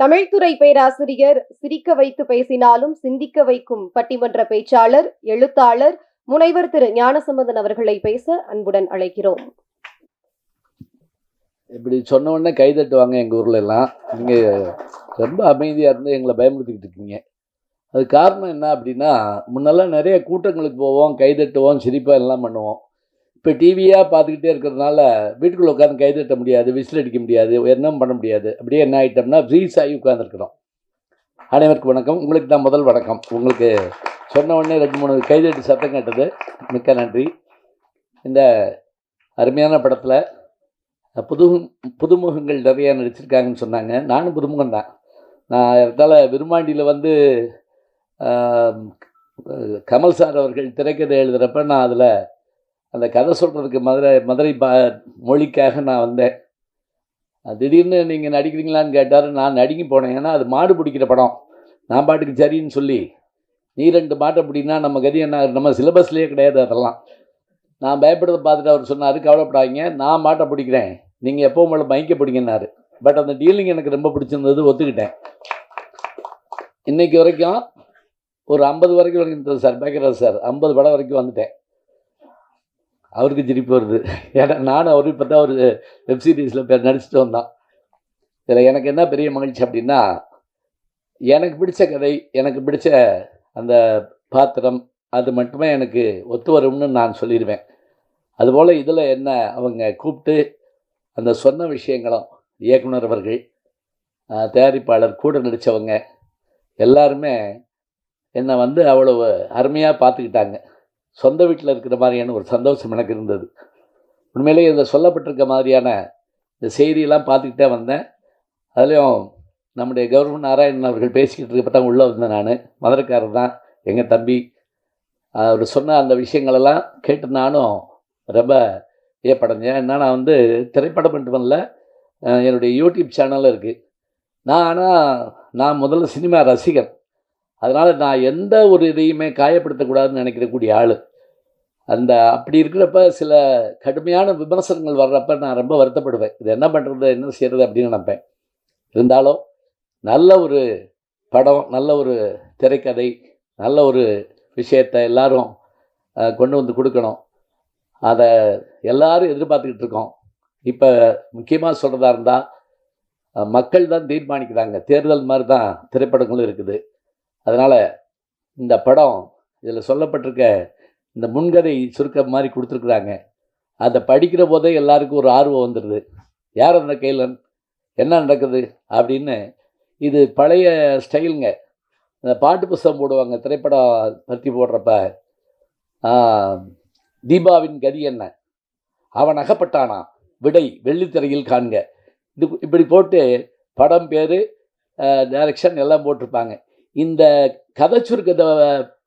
தமிழ்துறை பேராசிரியர் சிரிக்க வைத்து பேசினாலும் சிந்திக்க வைக்கும் பட்டிமன்ற பேச்சாளர் எழுத்தாளர் முனைவர் திரு ஞானசம்பந்தன் அவர்களை பேச அன்புடன் அழைக்கிறோம். இப்படி சொன்ன உடனே கை தட்டுவாங்க எங்கள் ஊரில் எல்லாம். நீங்கள் ரொம்ப அமைதியாக இருந்து எங்களை பயமுறுத்திக்கிட்டு இருக்கீங்க. அது காரணம் என்ன அப்படின்னா முன்னெல்லாம் நிறைய கூட்டங்களுக்கு போவோம் கை தட்டுவோம் சிரிப்பாக எல்லாம் பண்ணுவோம். இப்போ டிவியாக பார்த்துக்கிட்டே இருக்கிறதுனால வீட்டுக்குள்ளே உட்காந்து கை தட்ட முடியாது விசில் அடிக்க முடியாது என்ன பண்ண முடியாது. அப்படியே என்ன ஆகிட்டோம்னா ஃப்ரீஸ் ஆகி உட்காந்துருக்குறோம் அனைவருக்கும் வணக்கம். உங்களுக்கு தான் முதல் வணக்கம். உங்களுக்கு சொன்ன உடனே ரெண்டு மூணு கைதட்டி சத்தம் கேட்டது. மிக்க நன்றி. இந்த அருமையான படத்தில் புது புதுமுகங்கள் நிறைய நடிச்சிருக்காங்கன்னு சொன்னாங்க. நானும் புதுமுகம் தான். நான் இடத்தால விருமாண்டியில் வந்து கமல் சார் அவர்கள் திரைக்கதை எழுதுகிறப்ப நான் அதில் அந்த கதை சொல்கிறதுக்கு மதுரை மதுரை பா மொழிக்காக நான் வந்தேன். திடீர்னு நீங்கள் நடிக்கிறீங்களான்னு கேட்டார். நான் நடிக்க போனேன். ஏன்னா அது மாடு பிடிக்கிற படம். நான் பாட்டுக்கு சரின்னு சொல்லி நீ ரெண்டு மாட்டை பிடினா நம்ம கதி என்ன நம்ம சிலபஸ்லேயே கிடையாது அதெல்லாம். நான் பயப்படுறத பார்த்துட்டு அவர் சொன்னார் கவலைப்படாதீங்க. நான் மாட்டை பிடிக்கிறேன். நீங்கள் எப்போ போல பயங்க பிடிங்கன்னாரு. பட் அந்த டீலிங் எனக்கு ரொம்ப பிடிச்சிருந்தது ஒத்துக்கிட்டேன். இன்றைக்கு வரைக்கும் ஒரு ஐம்பது வரைக்கும் வரைக்கும் சார். பேக்கராஜ் சார். ஐம்பது படம் வரைக்கும் வந்துட்டேன். அவருக்கு சிரிப்பு வருது. ஏன்னா நானும் அவரும் இப்போ தான் ஒரு வெப் சீரிஸில் பேர் நடிச்சுட்டு வந்தோம் இதில் எனக்கு என்ன பெரிய மகிழ்ச்சி அப்படின்னா எனக்கு பிடிச்ச கதை எனக்கு பிடிச்ச அந்த பாத்திரம் அது மட்டுமே எனக்கு ஒத்து வரும்னு நான் சொல்லிடுவேன் அதுபோல் இதில் என்ன அவங்க கூப்பிட்டு அந்த சொன்ன விஷயங்களும் இயக்குனர் அவர்கள் தயாரிப்பாளர் கூட நடித்தவங்க எல்லாருமே என்னை வந்து அவ்வளவு அருமையாக பார்த்துக்கிட்டாங்க. சொந்த வீட்டில் இருக்கிற மாதிரியான ஒரு சந்தோஷம் எனக்கு இருந்தது. உண்மையிலேயே இதில் சொல்லப்பட்டிருக்க மாதிரியான இந்த செய்தியெல்லாம் பார்த்துக்கிட்டே வந்தேன். அதுலேயும் நம்முடைய கௌரவ நாராயணன் அவர்கள் பேசிக்கிட்டு இருக்கப்ப தான் உள்ளே வந்தேன் நான். மதுரைக்காரர் தான் எங்கள் தம்பி. அவர் சொன்ன அந்த விஷயங்களெல்லாம் கேட்டு நானும் ரொம்ப வியப்படைஞ்சேன். ஏன்னா நான் வந்து திரைப்படம் மட்டுமல்ல என்னுடைய யூடியூப் சேனலும் இருக்குது நான் ஆனால் நான் முதல்ல சினிமா ரசிகன். அதனால் நான் எந்த ஒரு இதையுமே காயப்படுத்தக்கூடாதுன்னு நினைக்கிறக்கூடிய ஆள். அந்த அப்படி இருக்கிறப்ப சில கடுமையான விமர்சனங்கள் வர்றப்ப நான் ரொம்ப வருத்தப்படுவேன். இது என்ன பண்ணுறது என்ன செய்கிறது அப்படின்னு நினைப்பேன். இருந்தாலும் நல்ல ஒரு படம் நல்ல ஒரு திரைக்கதை நல்ல ஒரு விஷயத்தை எல்லாரும் கொண்டு வந்து கொடுக்கணும். அதை எல்லாரும் எதிர்பார்த்துக்கிட்டு இருக்கோம். இப்போ முக்கியமாக சொல்கிறதா இருந்தால் மக்கள் தான் தீர்மானிக்கிறாங்க. தேர்தல் மாதிரி தான் திரைப்படங்களும் இருக்குது. அதனால் இந்த படம் இதில் சொல்லப்பட்டிருக்க இந்த முன்கதை சுருக்கம் மாதிரி கொடுத்துருக்குறாங்க. அதை படிக்கிற போதே எல்லாருக்கும் ஒரு ஆர்வம் வந்துடுது. யார் அந்த கைலன் என்ன நடக்குது? அப்படின்னு இது பழைய ஸ்டைலுங்க. இந்த பாட்டு புஸ்தகம் போடுவாங்க. திரைப்படம் பற்றி போடுறப்ப தீபாவின் கதி என்ன? அவன் அகப்பட்டானா? விடை வெள்ளித்திரையில் காண்க. இது இப்படி போட்டு படம் பேர் டைரக்ஷன் எல்லாம் போட்டிருப்பாங்க. இந்த கதை சுருக்கத்தை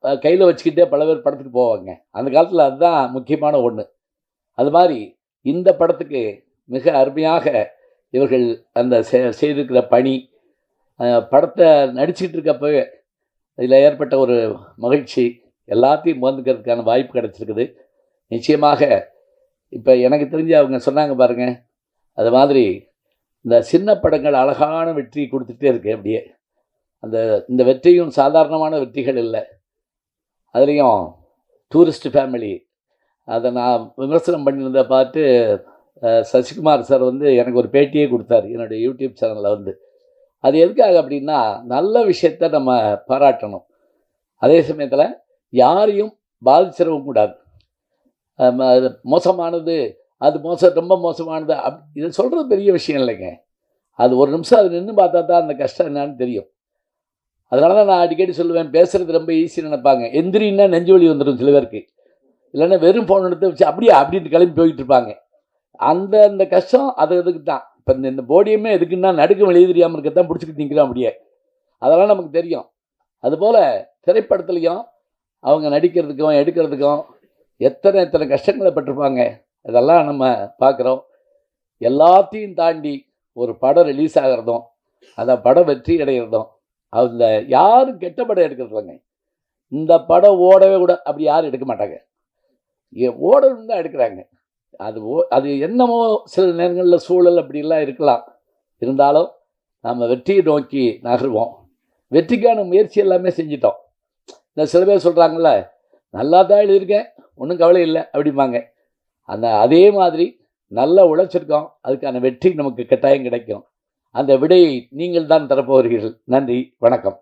கையில் வச்சுக்கிட்டே பல பேர் படத்துக்கு போவாங்க. அந்த காலத்தில் அதுதான் முக்கியமான ஒன்று அது மாதிரி இந்த படத்துக்கு மிக அருமையாக இவர்கள் அந்த செ- செய்திருக்கிற பணி படத்தை நடிச்சிட்டு இருக்கப்பவே இதில் ஏற்பட்ட ஒரு மகிழ்ச்சி எல்லாத்தையும் முகந்துக்கிறதுக்கான வாய்ப்பு கிடச்சிருக்குது. நிச்சயமாக இப்போ எனக்கு தெரிஞ்சு அவங்க சொன்னாங்க பாருங்கள் அது மாதிரி இந்த சின்ன படங்கள் அழகான வெற்றி கொடுத்துட்டே இருக்கு அப்படியே. அந்த இந்த வெற்றியும் சாதாரணமான வெற்றிகள் இல்லை. அதுலேயும் டூரிஸ்ட் ஃபேமிலி அதை நான் விமர்சனம் பண்ணியிருந்த பார்த்து சசிகுமார் சார் வந்து எனக்கு ஒரு பேட்டியே கொடுத்தாரு என்னுடைய யூடியூப் சேனலில் வந்து. அது எதுக்காக அப்படின்னா நல்ல விஷயத்த நம்ம பாராட்டணும். அதே சமயத்தில் யாரையும் பாதிச்சிடவும் கூடாது. அது மோசமானது அது மோசம் ரொம்ப மோசமானது அப் இது சொல்கிறது பெரிய விஷயம் இல்லைங்க. அது ஒரு நிமிஷம் அது நின்று பார்த்தா தான் அந்த கஷ்டம் என்னான்னு தெரியும். அதனால தான் நான் அடிக்கடி சொல்லுவேன் பேசுகிறது ரொம்ப ஈஸின்னு நினைப்பாங்க. எந்திரின்னா நெஞ்சு வலி வந்துடும் சில பேருக்கு. இல்லைன்னா வெறும் ஃபோன் எடுத்து வச்சு அப்படியே அப்படின்ட்டு கிளம்பி போயிட்டு இருப்பாங்க. அந்த அந்த கஷ்டம் அது அதுக்கு தான். இப்போ இந்த இந்த போடியமே எதுக்குன்னா நடுக்கம் வெளியே தெரியாமல் இருக்க தான் பிடிச்சிக்கிட்டு நிற்கிறோம் அப்படியே. அதெல்லாம் நமக்கு தெரியும். அதுபோல் திரைப்படத்துலையும் அவங்க நடிக்கிறதுக்கும் எடுக்கிறதுக்கும் எத்தனை எத்தனை கஷ்டங்களை பட்டிருப்பாங்க. இதெல்லாம் நம்ம பார்க்குறோம். எல்லாத்தையும் தாண்டி ஒரு படம் ரிலீஸ் ஆகிறதும் அந்த படம் வெற்றி அடைகிறதும் அதில் யாரும் கெட்ட படம் எடுக்கிறதில்லைங்க இந்த படம் ஓடவே கூட அப்படி யாரும் எடுக்க மாட்டாங்க. ஓடணும் தான் எடுக்கிறாங்க. அது ஓ அது என்னமோ சில நேரங்களில் சூழல் அப்படிலாம் இருக்கலாம். இருந்தாலும் நம்ம வெற்றியை நோக்கி நகருவோம். வெற்றிக்கான முயற்சி எல்லாமே செஞ்சிட்டோம். இந்த சில பேர் சொல்கிறாங்கள நல்லா தான் எழுதியிருக்கேன் ஒன்றும் கவலை இல்லை அப்படிம்பாங்க. அந்த அதே மாதிரி நல்லா உழைச்சிருக்கோம். அதுக்கான வெற்றி நமக்கு கட்டாயம் கிடைக்கும். அந்த விடையை நீங்கள் தான் தரப்போகிறீர்கள். நன்றி வணக்கம்.